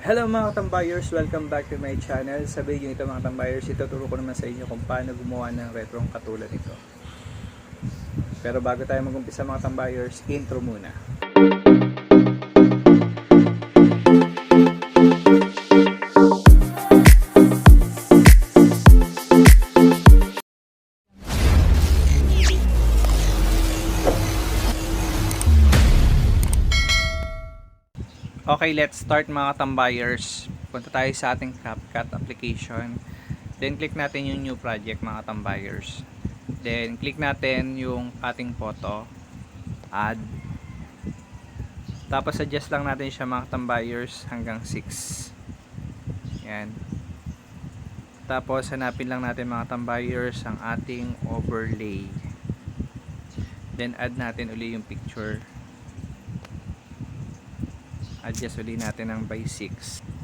Hello mga tambayers, welcome back to my channel. Sa video ito mga tambayers, ituturo ko naman sa inyo kung paano gumawa ng retrong katulad nito. Pero bago tayo mag-umpisa mga tambayers, intro muna. Okay, let's start mga tambayers. Punta tayo sa ating CapCut application. Then click natin yung new project mga tambayers. Then click natin yung ating photo. Add. Tapos adjust lang natin siya mga tambayers hanggang 6. Yan. Tapos hanapin lang natin mga tambayers ang ating overlay. Then add natin uli yung picture adjust ulit natin ng by 6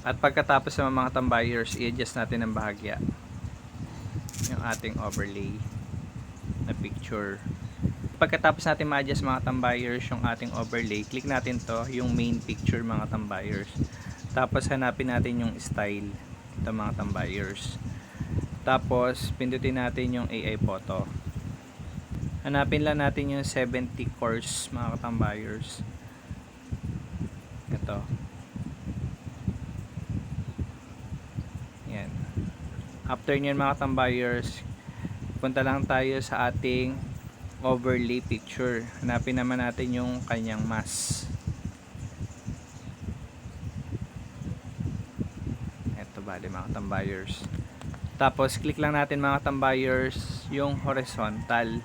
at pagkatapos ng mga tambayers i-adjust natin ng bahagya. Yung ating overlay na picture. Pagkatapos natin ma-adjust mga tambayers yung ating overlay click natin to yung main picture mga tambayers. Tapos hanapin natin yung style ito mga tambayers. Tapos pindutin natin yung AI photo hanapin lang natin yung 70 course mga katambayers. Ito. Yan. After nyan mga katambayers punta lang tayo sa ating overlay picture. Hanapin naman natin yung kanyang mask ito bali mga tambayers tapos click lang natin mga tambayers yung horizontal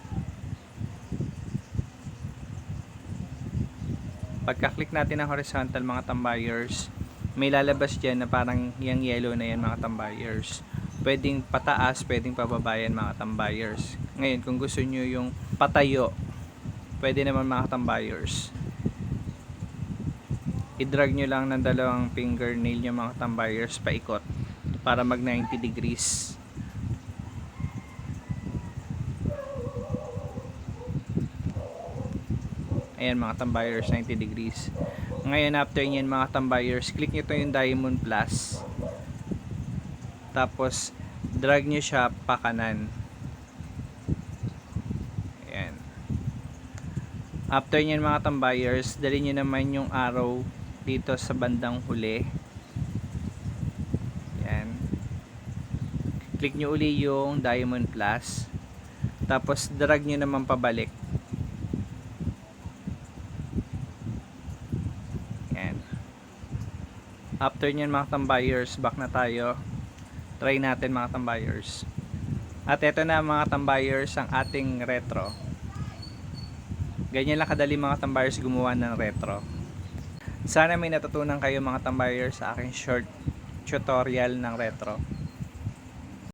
pagka-click natin ng horizontal mga tambayers may lalabas dyan na parang yung yellow na yan mga tambayers. Pwedeng pataas, pwedeng pababayan mga tambayers. Ngayon kung gusto nyo yung patayo pwede naman mga tambayers. I-drag nyo lang ng dalawang fingernail nyo mga tambayers paikot para mag 90 degrees ayan mga tambayers 90 degrees. Ngayon after nyan mga tambayers click nyo to yung diamond plus. Tapos drag nyo siya pa kanan ayan. After nyan mga tambayers dali nyo naman yung arrow dito sa bandang huli. Ayan. Click nyo uli yung diamond plus. Tapos drag nyo naman pabalik Yan. After nyan mga tambayers, back na tayo. Try natin mga tambayers. At ito na mga tambayers ang ating retro. Ganyan lang kadali mga tambayers gumawa ng retro. Sana may natutunan kayo mga tambayers sa aking short tutorial ng retro.